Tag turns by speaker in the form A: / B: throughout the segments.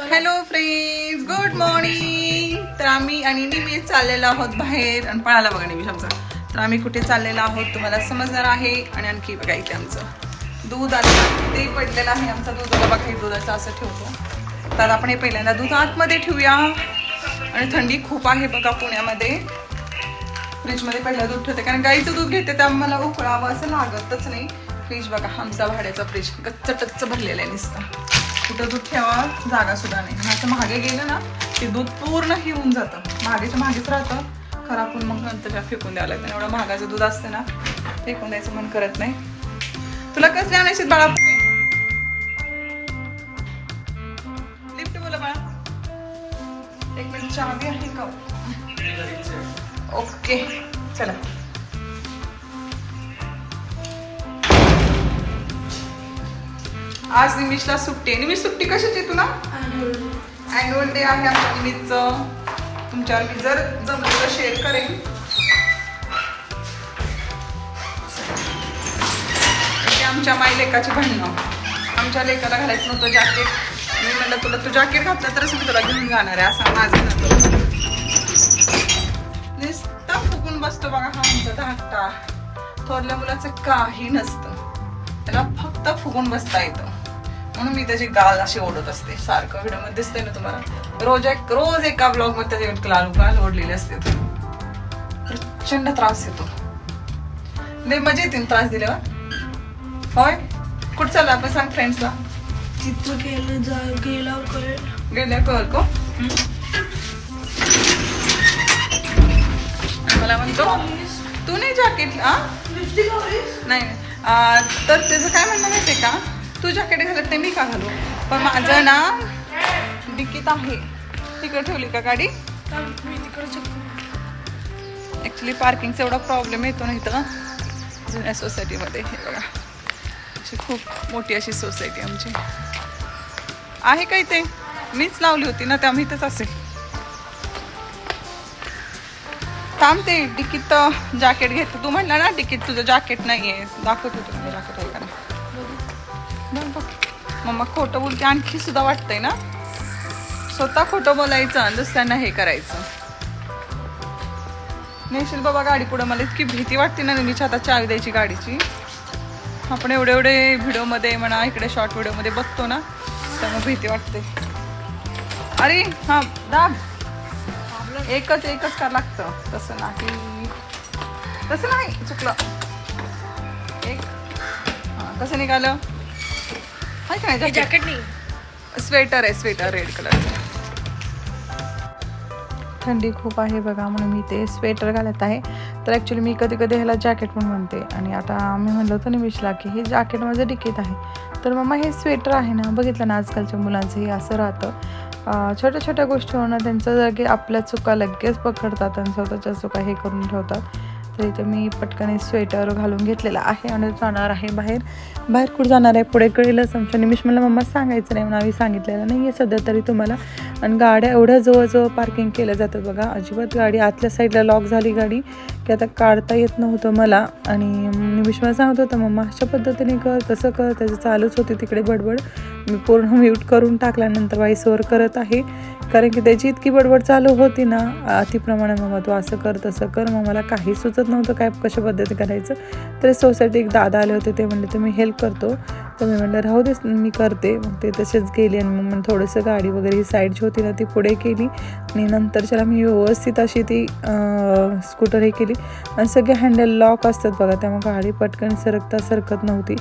A: Hello friends good morning तर आम्ही आणि निमिष चाललेलो आहोत बाहेर. आणि पळाला बघा निमिष आमचा तर आम्ही कुठे चाललेलो आहोत तुम्हाला समजणार आहे. आणि आणखी बघा इथे आमचं दूध आता ते पडलेलं आहे. आमचा दूध बघा काही दुधाचं असं ठेवतो. तर आपण हे पहिल्यांदा दूध आतमध्ये ठेवूया. आणि थंडी खूप आहे बघा पुण्यामध्ये. फ्रीजमध्ये पहिलं दूध ठेवते. कारण गाईचं दूध घेते तर आम्हाला उकळावं असं लागतच नाही. फ्रीज बघा आमचा भाड्याचा फ्रीज गच्च टच्च भरलेला आहे नुसता. कुठं दूध ठेवा जागा सुद्धा नाही. असं मागे गेलं ना ते दूध पूर्ण हे होऊन जातं. मागेच्या मागेच राहतं. खराब होऊन मग नंतर फेकून द्यावं लागतं. एवढं महागाचं दूध असतं ना फेकून द्यायचं मन करत नाही. तुला कसले आणायचे बाळा? लिफ्ट बोला बाळा. एक मिनिट चावी आहे का? ओके चला. आज निमिषला सुट्टी आहे. निमिष सुट्टी कशाची तुला? अॅन्युअल डे आहे आमच्या निमिषचं. तुमच्यावर मी जर जमलं तर शेअर करेन. ते आमच्या माई लेकाची भांडणं. आमच्या लेकाला घालायचं नव्हतं जॅकेट मी म्हणलं तुला तू जॅकेट घातलं तरच मी तुला घेऊन जाणार आहे असं माझं नव्हतं. नुसता फुकून बसतो बघा हा आमचा धाकटा. थोरल्या मुलाचं काही नसतं. त्याला फक्त फुगून बसता येतं. म्हणून मी त्याची गाल अशी ओढत असते. सारखं व्हिडिओमध्ये दिसतंय ना तुम्हाला? रोज एक रोज एका ब्लॉगमध्ये त्याचे लाल गाल ओढलेले असते. प्रचंड त्रास येतो. लय मजा येते त्रास दिल्यावर. होय? कुठं चाललं आपण सांग फ्रेंड्सला
B: तिथं गेलं जा गेल्यावर कळेल.
A: गेल्या कळ को? मला म्हणतो तू नाही जॅकेट नाही नाही. तर त्याचं काय म्हणणं माहितीये का? तू जॅकेट घालत नाही मी का घालू? पण माझं ना डिकीत आहे. तिकडे ठेवली का गाडी?
B: मी तिकडे
A: ॲक्च्युली पार्किंगचा एवढा प्रॉब्लेम येतो ना इथं. जुन्या सोसायटीमध्ये हे बघा. अशी खूप मोठी अशी सोसायटी आमची. आहे का इथे? मीच लावली होती ना त्यामुळे इथंच असेल. थांबते डिकीत जॅकेट घेतो तू म्हणला ना डिकीत तुझं जॅकेट नाही आहे दाखवतो तुला जॅकेट आहे का बघ, बघ. मम्मा खोटं बोलते आणखी सुद्धा वाटतंय ना? स्वतः खोटं बोलायचं आणि दुसऱ्यांना हे करायचं. नेशील बाबा गाडी पुढं मला इतकी भीती वाटते ना नेहमीची आता चावी द्यायची गाडीची. आपण एवढे एवढे व्हिडिओमध्ये म्हणा इकडे शॉर्ट व्हिडिओमध्ये बघतो ना त्यामुळे भीती वाटते. अरे हा दाब. एकच एकच का लागतं. तसं नाही. तसं नाही चुकलं. एक. हां कसं निघालं. का?
B: जॅकेट नाही.
A: स्वेटर आहे स्वेटर रेड कलरचं थंडी खूप आहे बघा म्हणून मी ते स्वेटर घालत आहे. तर ॲक्च्युली मी कधी कधी ह्याला जॅकेट पण म्हणते. आणि आता मी म्हणलं होतं निमिषला की हे जॅकेट माझं डिकीत आहे. तर मम्मा हे स्वेटर आहे ना बघितलं ना आजकालच्या मुलांचं हे असं राहतं. छोट्या छोट्या गोष्टीवरनं त्यांचं जागी आपल्या चुका लगेच पकडतात आणि स्वतःच्या चुका हे करून ठेवतात. तर इथे मी पटकन स्वेटर घालून घेतलेला आहे आणि जाणार आहे बाहेर. बाहेर कुठं जाणार आहे पुढे कळेलच. आमच्या निमिष मला मम्मा सांगायचं नाही म्हणून आम्ही सांगितलेलं नाही आहे सध्या तरी तुम्हाला. आणि गाड्या एवढ्या जवळजवळ पार्किंग केल्या जातं बघा. अजिबात गाडी आतल्या साईडला लॉक झाली गाडी की आता काढता येत नव्हतं मला. आणि मी विश्वास सांगत होतं मम्मा अशा पद्धतीने कर तसं कर त्याचं चालूच होती तिकडे बडबड. मी पूर्ण म्यूट करून टाकल्यानंतर वाईसवर करत आहे. कारण की त्याची इतकी बडबड चालू होती ना अतिप्रमाणे मग तू असं कर तसं कर. मग मला काही सुचत नव्हतं काय कशा पद्धती करायचं. तर सोसायटी एक दादा आले होते ते म्हणले तुम्ही हेल्प करतो. तर मी म्हणलं राहू दे मी करते. मग ते तसेच गेली आणि मग थोडंसं गाडी वगैरे ही साईडची होती ना ती पुढे केली. आणि नंतरच्याला मी व्यवस्थित अशी ती स्कूटर हे केली. आणि सगळे हँडल लॉक असतात बघा त्यामुळे गाडी पटकन सरकता सरकत नव्हती.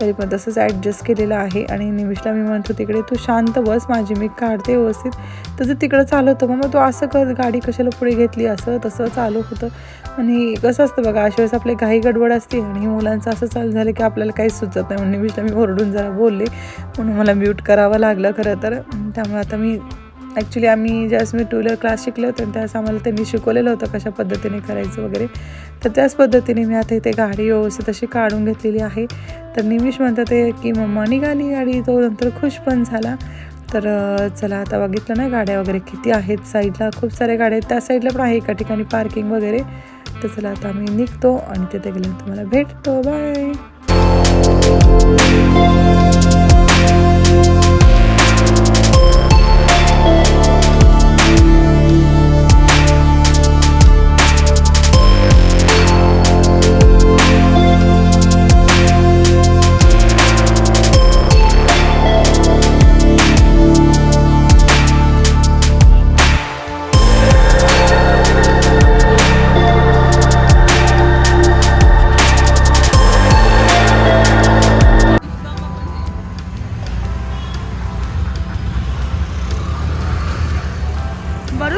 A: तरी पण तसंच ॲडजस्ट केलेलं आहे. आणि निमिषला मी म्हणतो तिकडे तू शांत बस माझी मी काढते व्यवस्थित. तसं तिकडं चालवतं मग मग तू असं कर गाडी कशाला पुढे घेतली? असं तसं चालू होतं. आणि कसं असतं बघा अशा वेळेस आपली घाई गडबड असते आणि मुलांचं असं चालू झालं की आपल्याला काहीच सुचत नाही. म्हणून निमिषला मी ओरडून जरा बोलले. म्हणून मला म्यूट करावं लागलं खरं तर. त्यामुळे आता मी ॲक्च्युली आम्ही ज्यावेळेस मी टू व्हीलर क्लास शिकले होते आणि त्यावेळेस आम्हाला त्यांनी शिकवलेलं होतं कशा पद्धतीने करायचं वगैरे. तर त्याच पद्धतीने मी आता इथे गाडी व्यवस्थित अशी काढून घेतलेली आहे. तर निमिष म्हणतात ते की मम्मा निघाली गाडी तो नंतर खुश पण झाला. तर चला आता बघितलं ना गाड्या वगैरे किती आहेत साईडला. खूप साऱ्या गाड्या आहेत. त्या साईडला पण आहे एका ठिकाणी पार्किंग वगैरे. तर चला आता आम्ही निघतो आणि तिथे गेल्यानंतर तुम्हाला भेटतो. बाय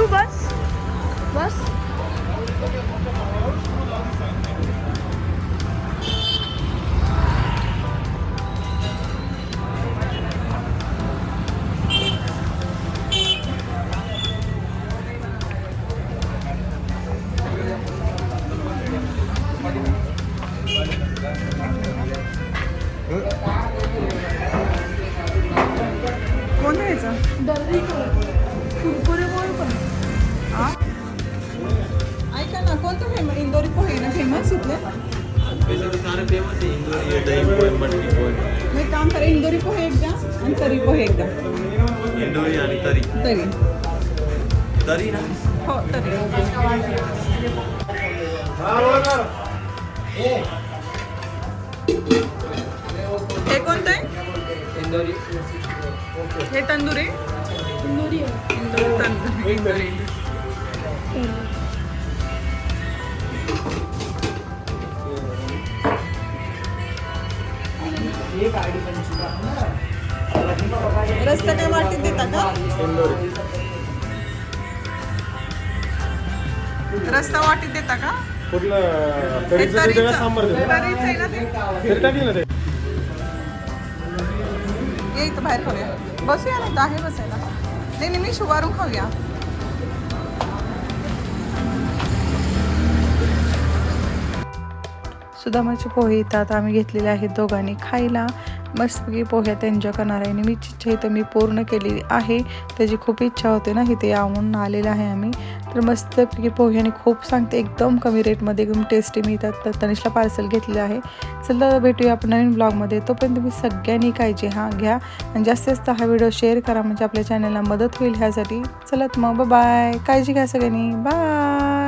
A: करू बस करा इंदोरी पोहे एकदा आणि तरी पोहे एकदा.
C: इंदोरी आणि तरी.
A: तरी.
C: तरी ना?
A: हो तरी. हे कोणतं आहे?
C: इंदोरी.
A: हे तंदुरी?
B: इंदोरी आहे
A: इंदोरी तंदुरी रस्ता काय वाटीत देता का? रस्ता वाटीत देता का?
D: कुठलं
A: ये इथं बाहेर खाऊया बसूया ना आहे बसायला. नाही नाही मी शुभारून खाऊया. सुदामाचे पोहे येतात. आम्ही घेतलेले आहेत दोघांनी खायला. मस्तपैकी पोह्यात एन्जॉय करणार आहे आणि मी इच्छा इथं मी पूर्ण केलेली आहे. त्याची खूप इच्छा होते ना इथे यावून आलेलं आहे आम्ही. तर मस्तपैकी पोह्याने खूप सांगते एकदम कमी रेटमध्ये एकदम टेस्टी मिळतात. तर तनिषला पार्सल घेतलेलं आहे. चला भेटूया आपण नवीन ब्लॉगमध्ये तोपर्यंत तुम्ही सगळ्यांनी काळजी हा घ्या. आणि जास्तीत जास्त हा व्हिडिओ शेअर करा. म्हणजे आपल्या चॅनलला मदत होईल ह्यासाठी. चला मग बाय काळजी घ्या सगळ्यांनी. बाय